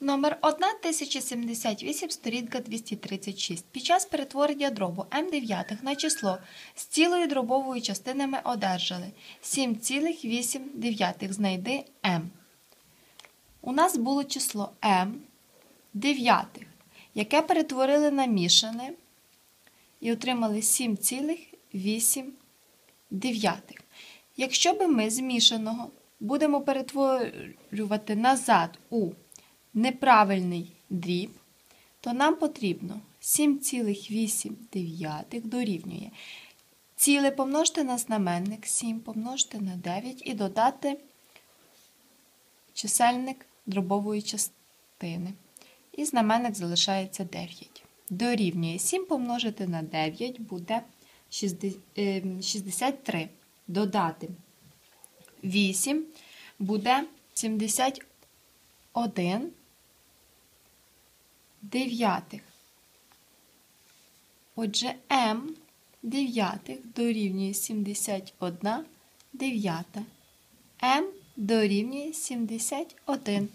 Номер 1078, сторінка 236. Під час перетворення дробу М9 на число з цілою дробовою частинами одержали 7,8. Знайди М. У нас було число М дев'ятих, яке перетворили на мішане і отримали 7,8. Якщо би ми змішаного будемо перетворювати назад у неправильний дріб, то нам потрібно 7,8 дорівнює. Ціле помножити на знаменник 7 помножити на 9 і додати чисельник дробової частини. І знаменник залишається 9. Дорівнює 7 помножити на 9 буде 63. Додати 8 буде 71 дев'ятих. Отже, М дев'ятих дорівнює 71 дев'ята. М дорівнює 71.